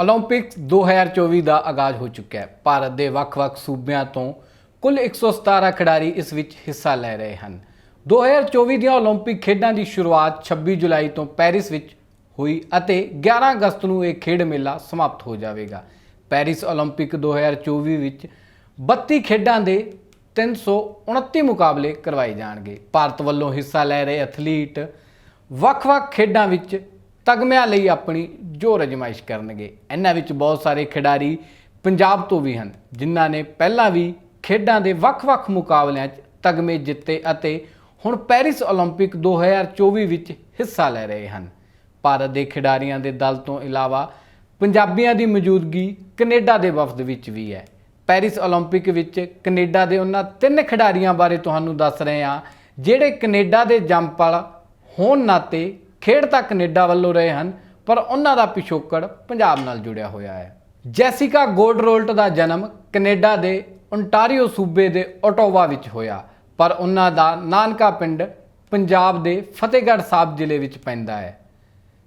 올림픽ਸ 2024 ਦਾ ਆਗਾਜ਼ ਹੋ ਚੁੱਕਿਆ ਹੈ। ਭਾਰਤ ਦੇ ਵੱਖ-ਵੱਖ ਸੂਬਿਆਂ ਤੋਂ ਕੁੱਲ 117 ਖਿਡਾਰੀ ਇਸ ਵਿੱਚ ਹਿੱਸਾ ਲੈ ਰਹੇ ਹਨ। 2024 ਦੀਆਂ ਓਲੰਪਿਕ ਖੇਡਾਂ ਦੀ ਸ਼ੁਰੂਆਤ 26 ਜੁਲਾਈ ਤੋਂ ਪੈਰਿਸ ਵਿੱਚ ਹੋਈ ਅਤੇ 11 ਅਗਸਤ ਨੂੰ ਇਹ ਖੇਡ ਮੇਲਾ ਸਮਾਪਤ ਹੋ ਜਾਵੇਗਾ। ਪੈਰਿਸ 올림픽 2024 ਵਿੱਚ 32 ਖੇਡਾਂ ਦੇ 329 ਮੁਕਾਬਲੇ ਕਰਵਾਏ ਜਾਣਗੇ। ਭਾਰਤ ਵੱਲੋਂ ਹਿੱਸਾ ਲੈ ਰਹੇ ਐਥਲੀਟ ਵੱਖ-ਵੱਖ ਖੇਡਾਂ ਵਿੱਚ ਤਗਮਿਆਂ ਲਈ ਆਪਣੀ ਜੋਰ ਅਜਮਾਇਸ਼ ਕਰਨਗੇ ਇਹਨਾਂ ਵਿੱਚ ਬਹੁਤ ਸਾਰੇ ਖਿਡਾਰੀ ਪੰਜਾਬ ਤੋਂ ਵੀ ਹਨ ਜਿਨ੍ਹਾਂ ਨੇ ਪਹਿਲਾਂ ਵੀ ਖੇਡਾਂ ਦੇ ਵੱਖ-ਵੱਖ ਮੁਕਾਬਲਿਆਂ 'ਚ ਤਗਮੇ ਜਿੱਤੇ ਅਤੇ ਹੁਣ ਪੈਰਿਸ 올림픽 2024 ਵਿੱਚ ਹਿੱਸਾ ਲੈ ਰਹੇ ਹਨ ਭਾਰਤ ਦੇ ਖਿਡਾਰੀਆਂ ਦੇ ਦਲ ਤੋਂ ਇਲਾਵਾ ਪੰਜਾਬੀਆਂ ਦੀ ਮੌਜੂਦਗੀ ਕੈਨੇਡਾ ਦੇ ਵਫਦ ਵਿੱਚ ਵੀ ਹੈ ਪੈਰਿਸ 올림픽 ਵਿੱਚ ਕੈਨੇਡਾ ਦੇ ਉਹਨਾਂ ਤਿੰਨ ਖਿਡਾਰੀਆਂ ਬਾਰੇ ਤੁਹਾਨੂੰ ਦੱਸ ਰਹੇ ਹਾਂ ਜਿਹੜੇ ਕੈਨੇਡਾ ਦੇ ਜੰਮਪਲ ਹੋਣ ਨਾਤੇ ਖੇਡ ਤਾਂ ਕੈਨੇਡਾ ਵੱਲੋਂ ਰਹੇ ਹਨ, ਪਰ ਉਹਨਾਂ ਦਾ ਪਿਛੋਕੜ ਪੰਜਾਬ ਨਾਲ ਜੁੜਿਆ ਹੋਇਆ ਹੈ। ਜੈਸਿਕਾ ਗੋਡਰੋਲਟ ਦਾ ਜਨਮ ਕੈਨੇਡਾ ਦੇ ਓਨਟਾਰੀਓ ਸੂਬੇ ਦੇ ਓਟੋਵਾ ਵਿੱਚ ਹੋਇਆ, ਪਰ ਉਹਨਾਂ ਦਾ ਨਾਨਕਾ ਪਿੰਡ ਪੰਜਾਬ ਦੇ ਫਤਿਹਗੜ੍ਹ ਸਾਹਿਬ ਜ਼ਿਲ੍ਹੇ ਵਿੱਚ ਪੈਂਦਾ ਹੈ।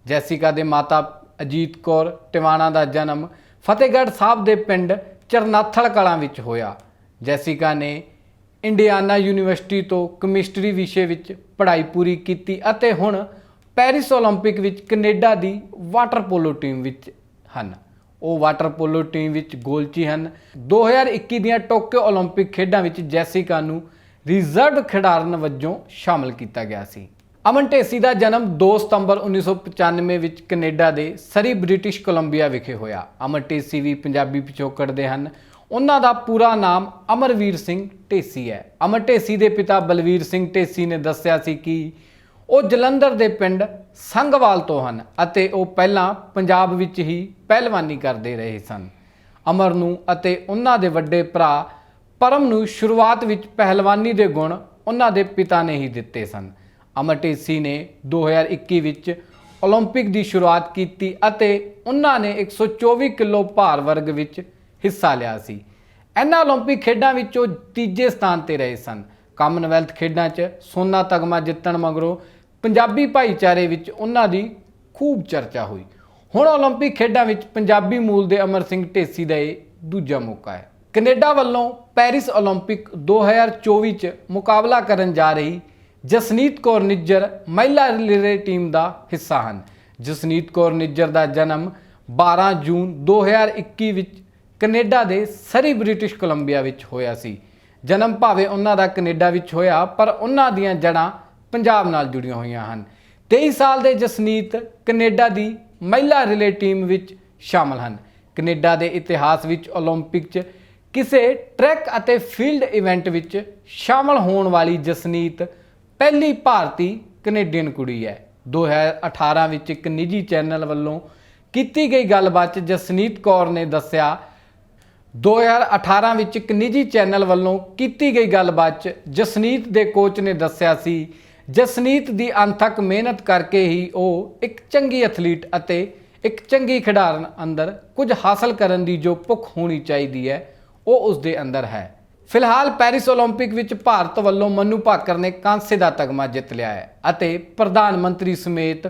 ਜੈਸਿਕਾ ਦੇ ਮਾਤਾ ਅਜੀਤ ਕੌਰ ਟਿਵਾਣਾ ਦਾ ਜਨਮ ਫਤਿਹਗੜ੍ਹ ਸਾਹਿਬ ਦੇ ਪਿੰਡ ਚਰਨਾਥਲ ਕਲਾਂ ਵਿੱਚ ਹੋਇਆ। ਜੈਸਿਕਾ ਨੇ ਇੰਡੀਆਨਾ ਯੂਨੀਵਰਸਿਟੀ ਤੋਂ ਕੈਮਿਸਟਰੀ ਵਿਸ਼ੇ ਵਿੱਚ ਪੜ੍ਹਾਈ ਪੂਰੀ ਕੀਤੀ ਅਤੇ ਹੁਣ ਪੈਰਿਸ 올림픽 ਵਿੱਚ ਕੈਨੇਡਾ ਦੀ ਵਾਟਰ ਪੋਲੋ ਟੀਮ ਵਿੱਚ ਹਨ ਉਹ ਵਾਟਰ ਪੋਲੋ ਟੀਮ ਵਿੱਚ ਗੋਲਚੀ ਹਨ 2021 ਦੀਆਂ ਟੋਕੀਓ 올림픽 ਖੇਡਾਂ ਵਿੱਚ ਜੈਸਿਕਾ ਨੂੰ ਰਿਜ਼ਰਵ ਖਿਡਾਰਨ ਵਜੋਂ ਸ਼ਾਮਲ ਕੀਤਾ ਗਿਆ ਸੀ ਅਮਨ ਢੇਸੀ ਦਾ ਜਨਮ 2 ਸਤੰਬਰ 1995 ਵਿੱਚ ਕੈਨੇਡਾ ਦੇ ਸਰੀ ਬ੍ਰਿਟਿਸ਼ ਕੋਲੰਬੀਆ ਵਿਖੇ ਹੋਇਆ ਅਮਨ ਢੇਸੀ ਵੀ ਪੰਜਾਬੀ ਪਿਛੋਕੜ ਦੇ ਹਨ ਉਹਨਾਂ ਦਾ ਪੂਰਾ ਨਾਮ ਅਮਰਵੀਰ ਸਿੰਘ ਢੇਸੀ ਹੈ ਅਮਰ ਢੇਸੀ ਦੇ ਪਿਤਾ ਬਲਵੀਰ ਸਿੰਘ ਢੇਸੀ ਨੇ ਦੱਸਿਆ ਸੀ ਕਿ ਉਹ ਜਲੰਧਰ ਦੇ ਪਿੰਡ ਸੰਘਵਾਲ ਤੋਂ ਹਨ ਅਤੇ ਉਹ ਪਹਿਲਾਂ ਪੰਜਾਬ ਵਿੱਚ ਹੀ ਪਹਿਲਵਾਨੀ ਕਰਦੇ ਰਹੇ ਸਨ ਅਮਰ ਨੂੰ ਅਤੇ ਉਹਨਾਂ ਦੇ ਵੱਡੇ ਭਰਾ ਪਰਮ ਨੂੰ ਸ਼ੁਰੂਆਤ ਵਿੱਚ ਪਹਿਲਵਾਨੀ ਦੇ ਗੁਣ ਉਹਨਾਂ ਦੇ ਪਿਤਾ ਨੇ ਹੀ ਦਿੱਤੇ ਸਨ ਅਮਰ ਢੇਸੀ ਨੇ 2021 ਵਿੱਚ 올림픽 ਦੀ ਸ਼ੁਰੂਆਤ ਕੀਤੀ ਅਤੇ ਉਹਨਾਂ ਨੇ 124 ਕਿਲੋ ਭਾਰ ਵਰਗ ਵਿੱਚ ਹਿੱਸਾ ਲਿਆ ਸੀ ਇਹਨਾਂ 올림픽 ਖੇਡਾਂ ਵਿੱਚ ਉਹ ਤੀਜੇ ਸਥਾਨ ਤੇ ਰਹੇ ਸਨ ਕਾਮਨਵੈਲਥ ਖੇਡਾਂ 'ਚ ਸੋਨਾ ਤਗਮਾ ਜਿੱਤਣ ਮਗਰੋਂ ਪੰਜਾਬੀ ਭਾਈਚਾਰੇ ਵਿੱਚ ਉਹਨਾਂ ਦੀ ਖੂਬ ਚਰਚਾ ਹੋਈ ਹੁਣ 올림픽 ਖੇਡਾਂ ਵਿੱਚ ਪੰਜਾਬੀ ਮੂਲ ਦੇ ਅਮਰ ਸਿੰਘ ਢੇਸੀ ਦਾ ਇਹ ਦੂਜਾ ਮੌਕਾ ਹੈ ਕੈਨੇਡਾ ਵੱਲੋਂ ਪੈਰਿਸ 올림픽 2024 'ਚ ਮੁਕਾਬਲਾ ਕਰਨ ਜਾ ਰਹੀ ਜਸਨੀਤ ਕੌਰ ਨਿੱਜਰ ਮਹਿਲਾ ਰਿਲੇ ਟੀਮ ਦਾ ਹਿੱਸਾ ਹਨ ਜਸਨੀਤ ਕੌਰ ਨਿੱਜਰ ਦਾ ਜਨਮ 12 ਜੂਨ 2021 ਵਿੱਚ ਕੈਨੇਡਾ ਦੇ ਸਰੀ ਬ੍ਰਿਟਿਸ਼ ਕੋਲੰਬੀਆ ਵਿੱਚ ਹੋਇਆ ਸੀ ਜਨਮ ਭਾਵੇਂ ਉਹਨਾਂ ਦਾ ਕੈਨੇਡਾ ਵਿੱਚ ਹੋਇਆ ਪਰ ਉਹਨਾਂ ਦੀਆਂ ਜੜ੍ਹਾਂ ਪੰਜਾਬ ਨਾਲ ਜੁੜੀਆਂ ਹੋਈਆਂ ਹਨ 23 ਸਾਲ ਦੇ ਜਸਨੀਤ ਕੈਨੇਡਾ ਦੀ ਮਹਿਲਾ ਰਿਲੇ ਟੀਮ ਵਿੱਚ ਸ਼ਾਮਲ ਹਨ ਕੈਨੇਡਾ ਦੇ ਇਤਿਹਾਸ ਵਿੱਚ 올림픽 'ਚ ਕਿਸੇ ਟਰੈਕ ਅਤੇ ਫੀਲਡ ਇਵੈਂਟ ਵਿੱਚ ਸ਼ਾਮਲ ਹੋਣ ਵਾਲੀ ਜਸਨੀਤ ਪਹਿਲੀ ਭਾਰਤੀ ਕੈਨੇਡੀਅਨ ਕੁੜੀ ਹੈ 2018 ਵਿੱਚ ਇੱਕ ਨਿੱਜੀ ਚੈਨਲ ਵੱਲੋਂ ਕੀਤੀ ਗਈ ਗੱਲਬਾਤ 'ਚ ਜਸਨੀਤ ਕੌਰ ਨੇ ਦੱਸਿਆ 2018 ਵਿੱਚ ਇੱਕ ਨਿੱਜੀ ਚੈਨਲ ਵੱਲੋਂ ਕੀਤੀ ਗਈ ਗੱਲਬਾਤ 'ਚ ਜਸਨੀਤ ਦੇ ਕੋਚ ਨੇ ਦੱਸਿਆ ਸੀ ਜਸਨੀਤ ਦੀ ਅੰਥਕ ਮਿਹਨਤ ਕਰਕੇ ਹੀ ਉਹ ਇੱਕ ਚੰਗੀ ਐਥਲੀਟ ਅਤੇ ਇੱਕ ਚੰਗੀ ਖਿਡਾਰਨ ਅੰਦਰ ਕੁਝ ਹਾਸਲ ਕਰਨ ਦੀ ਜੋ ਭੁੱਖ ਹੋਣੀ ਚਾਹੀਦੀ ਹੈ ਉਹ ਉਸ ਦੇ ਅੰਦਰ ਹੈ ਫਿਲਹਾਲ ਪੈਰਿਸ 올림픽 ਵਿੱਚ ਭਾਰਤ ਵੱਲੋਂ ਮਨੂ ਭਾਕਰ ਨੇ ਕਾਂਸੇ ਦਾ ਤਗਮਾ ਜਿੱਤ ਲਿਆ ਹੈ ਅਤੇ ਪ੍ਰਧਾਨ ਮੰਤਰੀ ਸਮੇਤ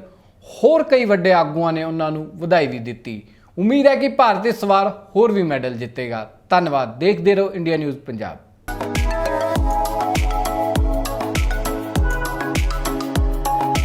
ਹੋਰ ਕਈ ਵੱਡੇ ਆਗੂਆਂ ਨੇ ਉਹਨਾਂ ਨੂੰ ਵਧਾਈ ਵੀ ਦਿੱਤੀ ਉਮੀਦ ਹੈ ਕਿ ਭਾਰਤ ਇਸ ਵਾਰ ਹੋਰ ਵੀ ਮੈਡਲ ਜਿੱਤੇਗਾ ਧੰਨਵਾਦ ਦੇਖਦੇ ਰਹੋ ਇੰਡੀਆ ਨਿਊਜ਼ ਪੰਜਾਬ